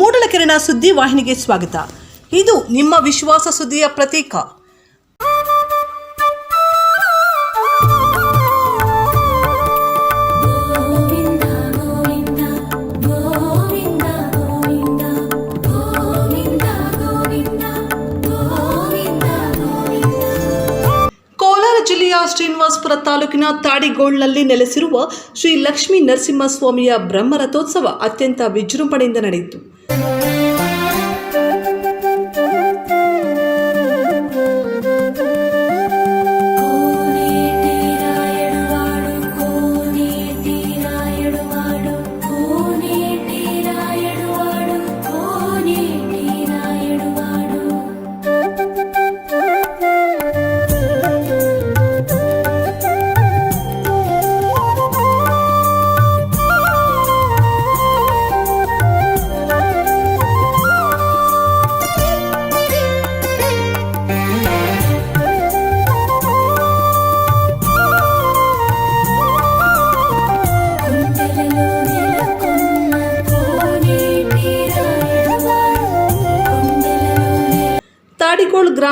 ಮೂಡಲಕೆರೆನ ಸುದ್ದಿ ವಾಹಿನಿಗೆ ಸ್ವಾಗತ. ಇದು ನಿಮ್ಮ ವಿಶ್ವಾಸ ಸುದ್ದಿಯ ಪ್ರತೀಕ. ಜಿಲ್ಲೆಯ ಶ್ರೀನಿವಾಸಪುರ ತಾಲೂಕಿನ ತಾಡಿಗೋಳ್ನಲ್ಲಿ ನೆಲೆಸಿರುವ ಶ್ರೀ ಲಕ್ಷ್ಮೀ ನರಸಿಂಹಸ್ವಾಮಿಯ ಬ್ರಹ್ಮರಥೋತ್ಸವ ಅತ್ಯಂತ ವಿಜೃಂಭಣೆಯಿಂದ ನಡೆಯಿತು. Thank you.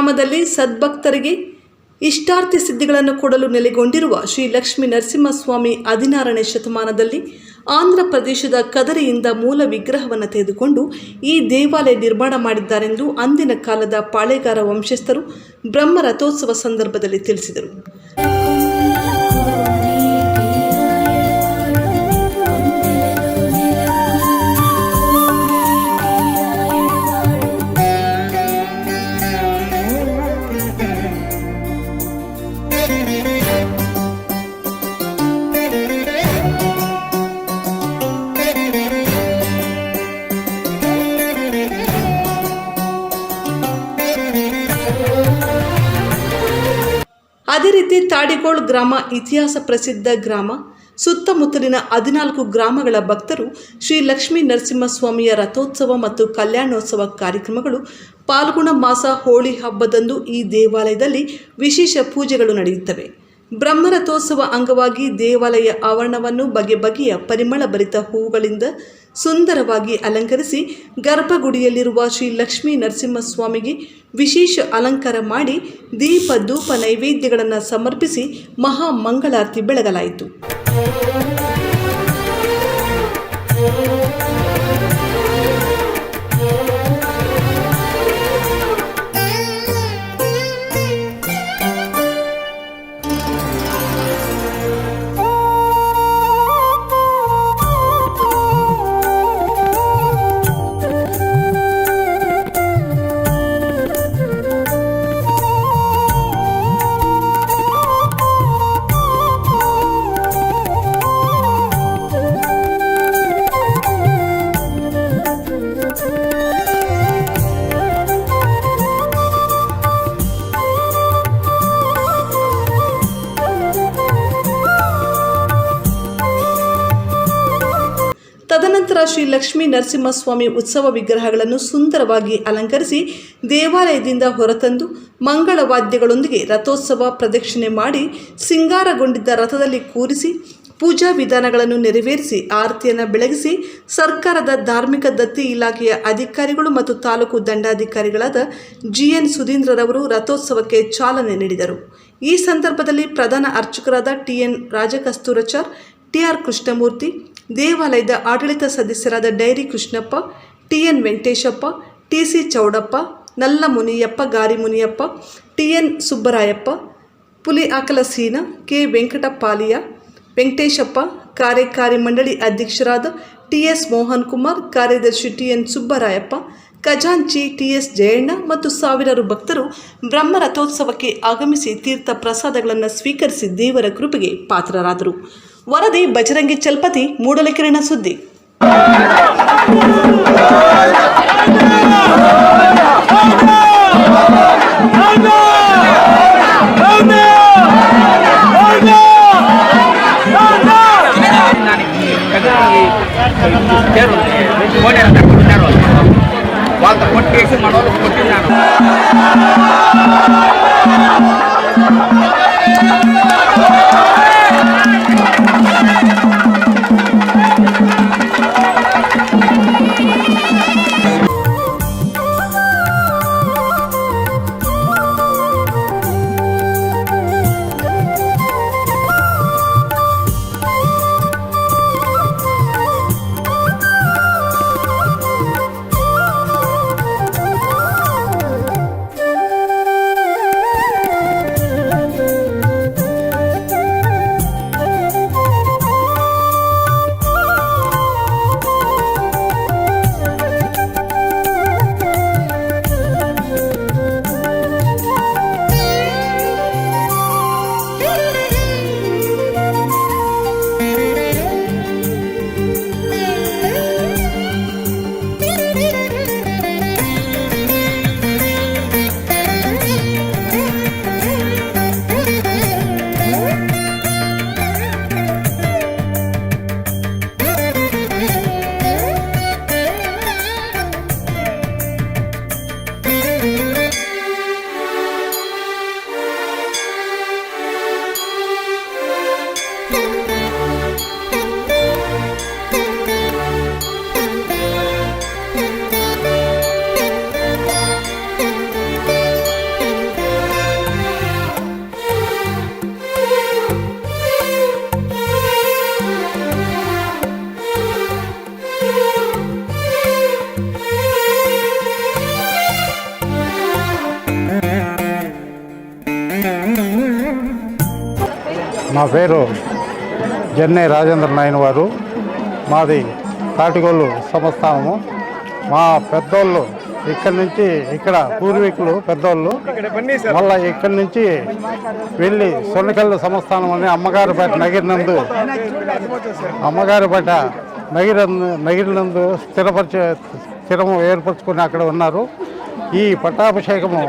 ತಾಡಿಗೋಳ್ ಗ್ರಾಮದಲ್ಲಿ ಸದ್ಭಕ್ತರಿಗೆ ಇಷ್ಟಾರ್ಥಿ ಸಿದ್ಧಿಗಳನ್ನು ಕೊಡಲು ನೆಲೆಗೊಂಡಿರುವ ಶ್ರೀ ಲಕ್ಷ್ಮೀ ನರಸಿಂಹಸ್ವಾಮಿ ಹದಿನಾರನೇ ಶತಮಾನದಲ್ಲಿ ಆಂಧ್ರ ಪ್ರದೇಶದ ಕದರಿಯಿಂದ ಮೂಲ ವಿಗ್ರಹವನ್ನು ತೆಗೆದುಕೊಂಡು ಈ ದೇವಾಲಯ ನಿರ್ಮಾಣ ಮಾಡಿದ್ದಾರೆಂದು ಅಂದಿನ ಕಾಲದ ಪಾಳೆಗಾರ ವಂಶಸ್ಥರು ಬ್ರಹ್ಮ ರಥೋತ್ಸವ ಸಂದರ್ಭದಲ್ಲಿ ತಿಳಿಸಿದರು. ರೀತಿ ತಾಡಿಗೋಳ್ ಗ್ರಾಮ ಇತಿಹಾಸ ಪ್ರಸಿದ್ಧ ಗ್ರಾಮ. ಸುತ್ತಮುತ್ತಲಿನ ಹದಿನಾಲ್ಕು ಗ್ರಾಮಗಳ ಭಕ್ತರು ಶ್ರೀ ಲಕ್ಷ್ಮೀ ನರಸಿಂಹಸ್ವಾಮಿಯ ರಥೋತ್ಸವ ಮತ್ತು ಕಲ್ಯಾಣೋತ್ಸವ ಕಾರ್ಯಕ್ರಮಗಳು ಪಾಲ್ಗುಣ ಮಾಸ ಹೋಳಿ ಹಬ್ಬದಂದು ಈ ದೇವಾಲಯದಲ್ಲಿ ವಿಶೇಷ ಪೂಜೆಗಳು ನಡೆಯುತ್ತವೆ. ಬ್ರಹ್ಮರಥೋತ್ಸವ ಅಂಗವಾಗಿ ದೇವಾಲಯ ಆವರಣವನ್ನು ಬಗೆ ಬಗೆಯ ಪರಿಮಳ ಭರಿತ ಹೂವುಗಳಿಂದ ಸುಂದರವಾಗಿ ಅಲಂಕರಿಸಿ ಗರ್ಭಗುಡಿಯಲ್ಲಿರುವ ಶ್ರೀ ಲಕ್ಷ್ಮೀ ನರಸಿಂಹಸ್ವಾಮಿಗೆ ವಿಶೇಷ ಅಲಂಕಾರ ಮಾಡಿ ದೀಪ ಧೂಪ ನೈವೇದ್ಯಗಳನ್ನು ಸಮರ್ಪಿಸಿ ಮಹಾ ಮಂಗಳಾರತಿ ಬೆಳಗಲಾಯಿತು. ಲಕ್ಷ್ಮೀ ನರಸಿಂಹಸ್ವಾಮಿ ಉತ್ಸವ ವಿಗ್ರಹಗಳನ್ನು ಸುಂದರವಾಗಿ ಅಲಂಕರಿಸಿ ದೇವಾಲಯದಿಂದ ಹೊರತಂದು ಮಂಗಳ ವಾದ್ಯಗಳೊಂದಿಗೆ ರಥೋತ್ಸವ ಪ್ರದಕ್ಷಿಣೆ ಮಾಡಿ ಸಿಂಗಾರಗೊಂಡಿದ್ದ ರಥದಲ್ಲಿ ಕೂರಿಸಿ ಪೂಜಾ ವಿಧಾನಗಳನ್ನು ನೆರವೇರಿಸಿ ಆರತಿಯನ್ನು ಬೆಳಗಿಸಿ ಸರ್ಕಾರದ ಧಾರ್ಮಿಕ ದತ್ತಿ ಇಲಾಖೆಯ ಅಧಿಕಾರಿಗಳು ಮತ್ತು ತಾಲೂಕು ದಂಡಾಧಿಕಾರಿಗಳಾದ ಜಿಎನ್ ಸುಧೀಂದ್ರರವರು ರಥೋತ್ಸವಕ್ಕೆ ಚಾಲನೆ ನೀಡಿದರು. ಈ ಸಂದರ್ಭದಲ್ಲಿ ಪ್ರಧಾನ ಅರ್ಚಕರಾದ ಟಿಎನ್ ರಾಜಕಸ್ತೂರಚಾರ್ ಟಿಆರ್ ಕೃಷ್ಣಮೂರ್ತಿ ದೇವಾಲಯದ ಆಡಳಿತ ಸದಸ್ಯರಾದ dairy Krishnappa T N Venkateshappa T C Chowdappa Nalla Muniyappa gari Muniyappa T N Subbarayappa, ಪುಲಿ ಆಕಲಸೀನ ಕೆ. ವೆಂಕಟಪಾಲಿಯ ವೆಂಕಟೇಶಪ್ಪ, ಕಾರ್ಯಕಾರಿ ಮಂಡಳಿ ಅಧ್ಯಕ್ಷರಾದ ಟಿ ಎಸ್ ಮೋಹನ್ ಕುಮಾರ್ ಕಾರ್ಯದರ್ಶಿ ಟಿ ಎನ್ ಸುಬ್ಬರಾಯಪ್ಪ, ಖಜಾಂಚಿ ಟಿ ಎಸ್ ಜಯಣ್ಣ ಮತ್ತು ಸಾವಿರಾರು ಭಕ್ತರು ಬ್ರಹ್ಮ ರಥೋತ್ಸವಕ್ಕೆ ಆಗಮಿಸಿ ತೀರ್ಥ ಪ್ರಸಾದಗಳನ್ನು ಸ್ವೀಕರಿಸಿ ದೇವರ ಕೃಪೆಗೆ ಪಾತ್ರರಾದರು. ವರದಿ ಬಜರಂಗಿ ಚಲ್ಪತಿ ಮೂಡಲಕೆರೆನ ಸುದ್ದಿ వాళ్ళతో కొట్టేసి మన వాళ్ళు కొట్టినాను నా పేరు జెన్నై రాజేంద్ర నాయన్ వారు. మాది కాటిగోలు సంస్థానము. మా పెద్దోళ్ళు ఇక్కడి నుంచి ఇక్కడ పూర్వీకులు పెద్దోళ్ళు మళ్ళీ ఇక్కడి నుంచి వెళ్ళి సొన్నకల్లు సంస్థానం అని అమ్మగారిపేట నగిరినందు అమ్మగారిపేట నగిరి నగిరినందు స్థిరపరిచే స్థిరము ఏర్పరచుకుని అక్కడ ఉన్నారు. ఈ పట్టాభిషేకము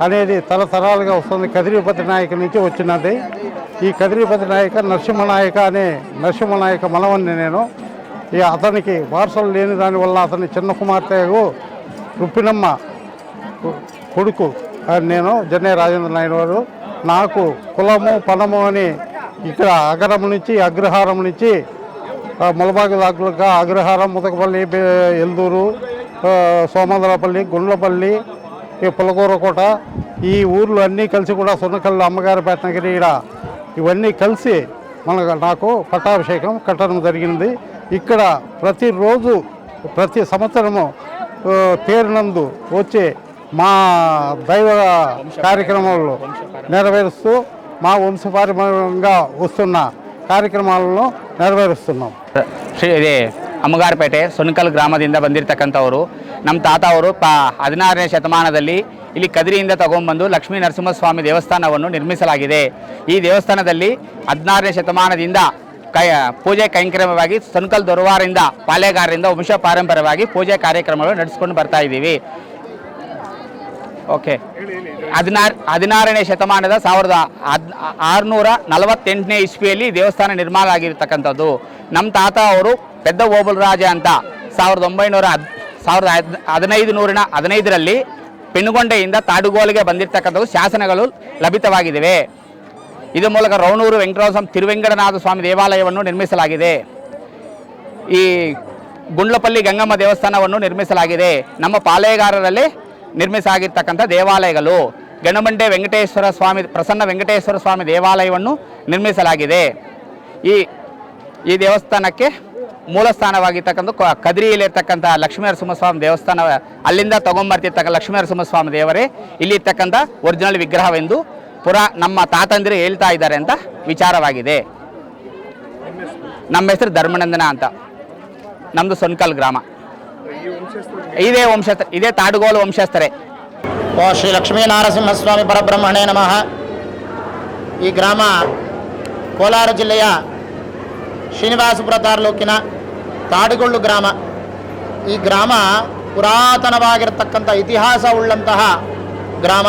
అనేది తరతరాలుగా వస్తుంది. కదిరిపతి నాయక నుంచి వచ్చినది. ఈ కదిరిపతి నాయక నరసింహనాయక అనే నరసింహనాయక మనవన్ని నేను. ఈ అతనికి వారసులు లేని దానివల్ల అతని చిన్న కుమార్తెకు రుప్పినమ్మ కొడుకు నేను జన్నే రాజేంద్ర నాయుడు వారు నాకు కులము పనము అని ఇక్కడ అగరం నుంచి అగ్రహారం నుంచి ములబాగు దాకులుగా అగ్రహారం ముతకపల్లి ఎల్దూరు ఆ, సోమందరపల్లి గుండ్లపల్లి ఈ పులగూరకోట ఈ ఊర్లు అన్నీ కలిసి కూడా సున్నకల్లు అమ్మగారి పెట్టనగిరి ఇక్కడ ఇవన్నీ కలిసి మన నాకు పట్టాభిషేకం కట్టడం జరిగింది ఇక్కడ ప్రతిరోజు ప్రతి సంవత్సరము పేరునందు వచ్చే మా దైవ కార్యక్రమాల్లో నెరవేరుస్తూ మా వంశపారంగా వస్తున్న కార్యక్రమాలను నెరవేరుస్తున్నాం. ಅಮ್ಮಗಾರಪೇಟೆ, ಸೊನಕಲ್ ಗ್ರಾಮದಿಂದ ಬಂದಿರತಕ್ಕಂಥವರು. ನಮ್ಮ ತಾತ ಅವರು ಪ ಹದಿನಾರನೇ ಶತಮಾನದಲ್ಲಿ ಇಲ್ಲಿ ಕದಿರಿಯಿಂದ ತಗೊಂಡ್ಬಂದು ಲಕ್ಷ್ಮೀ ನರಸಿಂಹಸ್ವಾಮಿ ದೇವಸ್ಥಾನವನ್ನು ನಿರ್ಮಿಸಲಾಗಿದೆ. ಈ ದೇವಸ್ಥಾನದಲ್ಲಿ ಹದಿನಾರನೇ ಶತಮಾನದಿಂದ ಕೈ ಪೂಜೆ ಕೈಂಕ್ರಮವಾಗಿ ಸೊನ್ಕಲ್ ದೊರವಾರಿಂದ ಪಾಳೆಗಾರರಿಂದ ವಂಶ ಪಾರಂಪರ್ಯವಾಗಿ ಪೂಜೆ ಕಾರ್ಯಕ್ರಮಗಳು ನಡೆಸ್ಕೊಂಡು ಬರ್ತಾ ಇದ್ದೀವಿ. ಓಕೆ. ಹದಿನಾರು ಹದಿನಾರನೇ ಶತಮಾನದ ಸಾವಿರದ ಹದ್ ಆರುನೂರ ನಲವತ್ತೆಂಟನೇ ಇಸ್ವಿಯಲ್ಲಿ ದೇವಸ್ಥಾನ ನಿರ್ಮಾಣ ಆಗಿರತಕ್ಕಂಥದ್ದು. ನಮ್ಮ ತಾತ ಅವರು ಪೆದ್ದ ಓಬಲ್ ರಾಜ ಅಂತ ಸಾವಿರದ ಒಂಬೈನೂರ ಸಾವಿರದ ಹದ್ ಹದಿನೈದು ನೂರಿನ ಹದಿನೈದರಲ್ಲಿ ಪೆನುಗೊಂಡೆಯಿಂದ ತಾಡುಗೋಲಿಗೆ ಬಂದಿರತಕ್ಕಂಥದ್ದು ಶಾಸನಗಳು ಲಭಿತವಾಗಿವೆ ಇದರ ಮೂಲಕ ರೌನೂರು ವೆಂಕಟರಾಮ ತಿರುವೆಂಕಟನಾಥ ಸ್ವಾಮಿ ದೇವಾಲಯವನ್ನು ನಿರ್ಮಿಸಲಾಗಿದೆ. ಈ ಗುಂಡ್ಲಪಲ್ಲಿ ಗಂಗಮ್ಮ ದೇವಸ್ಥಾನವನ್ನು ನಿರ್ಮಿಸಲಾಗಿದೆ. ನಮ್ಮ ಪಾಳೆಗಾರರಲ್ಲಿ ನಿರ್ಮಿಸಲಾಗಿರ್ತಕ್ಕಂಥ ದೇವಾಲಯಗಳು. ಗಣಮಂಡೆ ವೆಂಕಟೇಶ್ವರ ಸ್ವಾಮಿ, ಪ್ರಸನ್ನ ವೆಂಕಟೇಶ್ವರ ಸ್ವಾಮಿ ದೇವಾಲಯವನ್ನು ನಿರ್ಮಿಸಲಾಗಿದೆ. ಈ ಈ ದೇವಸ್ಥಾನಕ್ಕೆ ಮೂಲ ಸ್ಥಾನವಾಗಿರ್ತಕ್ಕಂಥ ಕದ್ರಿಯಲ್ಲಿರ್ತಕ್ಕಂಥ ಲಕ್ಷ್ಮೀ ನರಸಿಂಹಸ್ವಾಮಿ ದೇವಸ್ಥಾನ, ಅಲ್ಲಿಂದ ತಗೊಂಬರ್ತಿರ್ತಕ್ಕ ಲಕ್ಷ್ಮೀ ನರಸಿಂಹಸ್ವಾಮಿ ದೇವರೇ ಇಲ್ಲಿ ಇರ್ತಕ್ಕಂಥ ಒರಿಜಿನಲ್ ವಿಗ್ರಹವೆಂದು ಪುರಾ ನಮ್ಮ ತಾತಂದಿರು ಹೇಳ್ತಾ ಇದ್ದಾರೆ ಅಂತ ವಿಚಾರವಾಗಿದೆ. ನಮ್ಮ ಹೆಸರು ಧರ್ಮನಂದನ ಅಂತ. ನಮ್ಮದು ಸೊನ್ಕಲ್ ಗ್ರಾಮ. ಇದೇ ವಂಶಸ್ಥ, ಇದೇ ತಾಡುಗೋಲು ವಂಶಸ್ಥರೇ. ಓ, ಶ್ರೀ ಲಕ್ಷ್ಮೀನಾರಸಿಂಹಸ್ವಾಮಿ ಪರಬ್ರಹ್ಮಣೇ ನಮಃ. ಈ ಗ್ರಾಮ ಕೋಲಾರ ಜಿಲ್ಲೆಯ ಶ್ರೀನಿವಾಸಪುರ ತಾಲೂಕಿನ ತಾಡಿಗೊಳ್ಳು ಗ್ರಾಮ. ಈ ಗ್ರಾಮ ಪುರಾತನವಾಗಿರತಕ್ಕಂಥ ಇತಿಹಾಸ ಉಳ್ಳಂತಹ ಗ್ರಾಮ.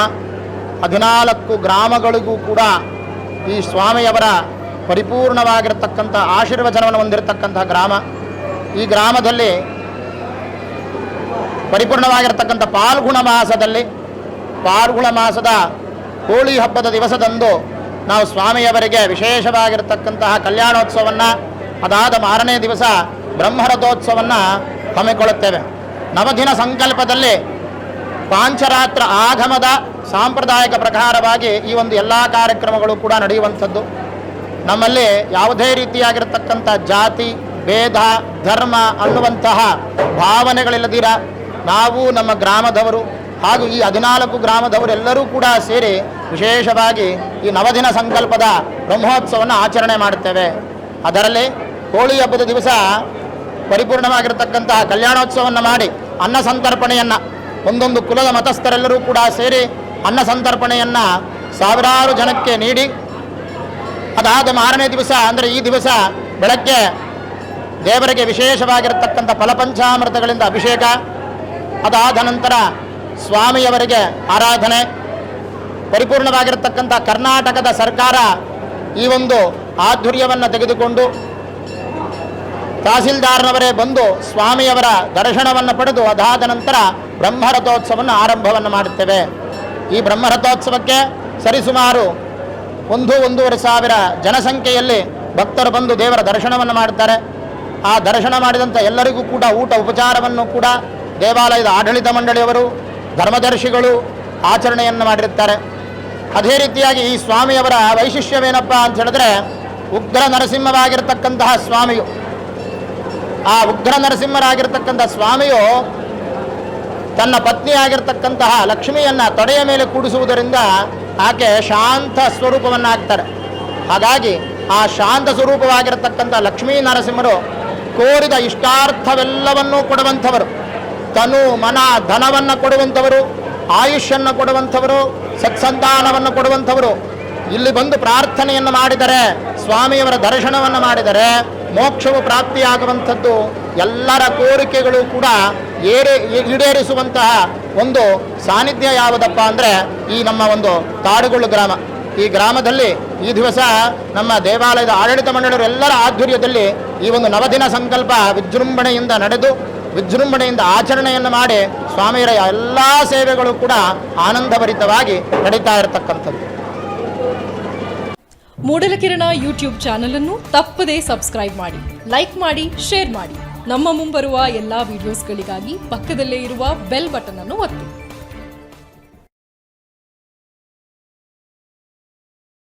ಹದಿನಾಲ್ಕು ಗ್ರಾಮಗಳಿಗೂ ಕೂಡ ಈ ಸ್ವಾಮಿಯವರ ಪರಿಪೂರ್ಣವಾಗಿರತಕ್ಕಂಥ ಆಶೀರ್ವಚನವನ್ನು ಹೊಂದಿರತಕ್ಕಂಥ ಗ್ರಾಮ. ಈ ಗ್ರಾಮದಲ್ಲಿ ಪರಿಪೂರ್ಣವಾಗಿರತಕ್ಕಂಥ ಪಾಲ್ಗುಣ ಮಾಸದಲ್ಲಿ, ಪಾಲ್ಗುಣ ಮಾಸದ ಹೋಳಿ ಹಬ್ಬದ ದಿವಸದಂದು ನಾವು ಸ್ವಾಮಿಯವರಿಗೆ ವಿಶೇಷವಾಗಿರತಕ್ಕಂತಹ ಕಲ್ಯಾಣೋತ್ಸವವನ್ನು ಅದಾದ ಮಾರನೇ ದಿವಸ ಬ್ರಹ್ಮರಥೋತ್ಸವವನ್ನು ಹಮ್ಮಿಕೊಳ್ಳುತ್ತೇವೆ. ನವದಿನ ಸಂಕಲ್ಪದಲ್ಲಿ ಪಾಂಚರಾತ್ರ ಆಗಮದ ಸಾಂಪ್ರದಾಯಿಕ ಪ್ರಕಾರವಾಗಿ ಈ ಒಂದು ಎಲ್ಲ ಕಾರ್ಯಕ್ರಮಗಳು ಕೂಡ ನಡೆಯುವಂಥದ್ದು. ನಮ್ಮಲ್ಲಿ ಯಾವುದೇ ರೀತಿಯಾಗಿರತಕ್ಕಂಥ ಜಾತಿ, ಭೇದ, ಧರ್ಮ ಅನ್ನುವಂತಹ ಭಾವನೆಗಳಿಲ್ಲದಿರ ನಾವು ನಮ್ಮ ಗ್ರಾಮದವರು ಹಾಗೂ ಈ ಹದಿನಾಲ್ಕು ಗ್ರಾಮದವರೆಲ್ಲರೂ ಕೂಡ ಸೇರಿ ವಿಶೇಷವಾಗಿ ಈ ನವದಿನ ಸಂಕಲ್ಪದ ಬ್ರಹ್ಮೋತ್ಸವವನ್ನು ಆಚರಣೆ ಮಾಡುತ್ತೇವೆ. ಅದರಲ್ಲಿ ಹೋಳಿ ಹಬ್ಬದ ದಿವಸ ಪರಿಪೂರ್ಣವಾಗಿರತಕ್ಕಂತಹ ಕಲ್ಯಾಣೋತ್ಸವವನ್ನು ಮಾಡಿ ಅನ್ನ ಸಂತರ್ಪಣೆಯನ್ನು ಒಂದೊಂದು ಕುಲದ ಮತಸ್ಥರೆಲ್ಲರೂ ಕೂಡ ಸೇರಿ ಅನ್ನ ಸಂತರ್ಪಣೆಯನ್ನು ಸಾವಿರಾರು ಜನಕ್ಕೆ ನೀಡಿ, ಅದಾದ ಮಾರನೇ ದಿವಸ ಅಂದರೆ ಈ ದಿವಸ ಬೆಳಗ್ಗೆ ದೇವರಿಗೆ ವಿಶೇಷವಾಗಿರತಕ್ಕಂಥ ಫಲಪಂಚಾಮೃತಗಳಿಂದ ಅಭಿಷೇಕ, ಅದಾದ ನಂತರ ಸ್ವಾಮಿಯವರಿಗೆ ಆರಾಧನೆ, ಪರಿಪೂರ್ಣವಾಗಿರತಕ್ಕಂಥ ಕರ್ನಾಟಕದ ಸರ್ಕಾರ ಈ ಒಂದು ಆಧುರ್ಯವನ್ನು ತೆಗೆದುಕೊಂಡು ತಹಸೀಲ್ದಾರ್ನವರೇ ಬಂದು ಸ್ವಾಮಿಯವರ ದರ್ಶನವನ್ನು ಪಡೆದು ಅದಾದ ನಂತರ ಬ್ರಹ್ಮರಥೋತ್ಸವವನ್ನು ಆರಂಭವನ್ನು ಮಾಡುತ್ತೇವೆ. ಈ ಬ್ರಹ್ಮರಥೋತ್ಸವಕ್ಕೆ ಸರಿಸುಮಾರು ಒಂದು, ಒಂದೂವರೆ ಸಾವಿರ ಜನಸಂಖ್ಯೆಯಲ್ಲಿ ಭಕ್ತರು ಬಂದು ದೇವರ ದರ್ಶನವನ್ನು ಮಾಡುತ್ತಾರೆ. ಆ ದರ್ಶನ ಮಾಡಿದಂಥ ಎಲ್ಲರಿಗೂ ಕೂಡ ಊಟ ಉಪಚಾರವನ್ನು ಕೂಡ ದೇವಾಲಯದ ಆಡಳಿತ ಮಂಡಳಿಯವರು, ಧರ್ಮದರ್ಶಿಗಳು ಆಚರಣೆಯನ್ನು ಮಾಡಿರುತ್ತಾರೆ. ಅದೇ ರೀತಿಯಾಗಿ ಈ ಸ್ವಾಮಿಯವರ ವೈಶಿಷ್ಟ್ಯವೇನಪ್ಪ ಅಂತ ಹೇಳಿದ್ರೆ ಉಗ್ರ ನರಸಿಂಹವಾಗಿರತಕ್ಕಂತಹ ಸ್ವಾಮಿಯು ಆ ಉಗ್ರ ನರಸಿಂಹರಾಗಿರ್ತಕ್ಕಂಥ ಸ್ವಾಮಿಯು ತನ್ನ ಪತ್ನಿಯಾಗಿರ್ತಕ್ಕಂತಹ ಲಕ್ಷ್ಮಿಯನ್ನು ತೊಡೆಯ ಮೇಲೆ ಕೂಡಿಸುವುದರಿಂದ ಆಕೆ ಶಾಂತ ಸ್ವರೂಪವನ್ನಾಗ್ತಾರೆ. ಹಾಗಾಗಿ ಆ ಶಾಂತ ಸ್ವರೂಪವಾಗಿರತಕ್ಕಂಥ ಲಕ್ಷ್ಮೀ ನರಸಿಂಹರು ಕೋರಿದ ಇಷ್ಟಾರ್ಥವೆಲ್ಲವನ್ನೂ ಕೊಡುವಂಥವರು. ತನು, ಮನ, ಧನವನ್ನು ಕೊಡುವಂಥವರು, ಆಯುಷ್ಯನ್ನು ಕೊಡುವಂಥವರು, ಸತ್ಸಂತಾನವನ್ನು ಕೊಡುವಂಥವರು. ಇಲ್ಲಿ ಬಂದು ಪ್ರಾರ್ಥನೆಯನ್ನು ಮಾಡಿದರೆ, ಸ್ವಾಮಿಯವರ ದರ್ಶನವನ್ನು ಮಾಡಿದರೆ ಮೋಕ್ಷವು ಪ್ರಾಪ್ತಿಯಾಗುವಂಥದ್ದು ಎಲ್ಲರ ಕೋರಿಕೆಗಳು ಕೂಡ ಏರೆ ಈಡೇರಿಸುವಂತಹ ಒಂದು ಸಾನ್ನಿಧ್ಯ ಯಾವುದಪ್ಪ ಅಂದರೆ ಈ ನಮ್ಮ ಒಂದು ತಾಡುಗೊಳ್ಳು ಗ್ರಾಮ. ಈ ಗ್ರಾಮದಲ್ಲಿ ಈ ದಿವಸ ನಮ್ಮ ದೇವಾಲಯದ ಆಡಳಿತ ಮಂಡಳಿಯವರು ಎಲ್ಲರ ಆಧ್ವರ್ಯದಲ್ಲಿ ಈ ಒಂದು ನವದಿನ ಸಂಕಲ್ಪ ವಿಜೃಂಭಣೆಯಿಂದ ನಡೆದು ವಿಜೃಂಭಣೆಯಿಂದ ಆಚರಣೆಯನ್ನು ಮಾಡಿ ಸ್ವಾಮಿಯರ ಎಲ್ಲ ಸೇವೆಗಳು ಕೂಡ ಆನಂದಭರಿತವಾಗಿ ನಡೀತಾ ಇರತಕ್ಕಂಥದ್ದು. ಮೂಡಲಕಿರಣ ಯೂಟ್ಯೂಬ್ ಚಾನೆಲ್ ಅನ್ನು ತಪ್ಪದೇ ಸಬ್ಸ್ಕ್ರೈಬ್ ಮಾಡಿ, ಲೈಕ್ ಮಾಡಿ, ಶೇರ್ ಮಾಡಿ. ನಮ್ಮ ಮುಂಬರುವ ಎಲ್ಲಾ ವಿಡಿಯೋಸ್ಗಳಿಗಾಗಿ ಪಕ್ಕದಲ್ಲೇ ಇರುವ ಬೆಲ್ ಬಟನ್ ಅನ್ನು ಒತ್ತಿ.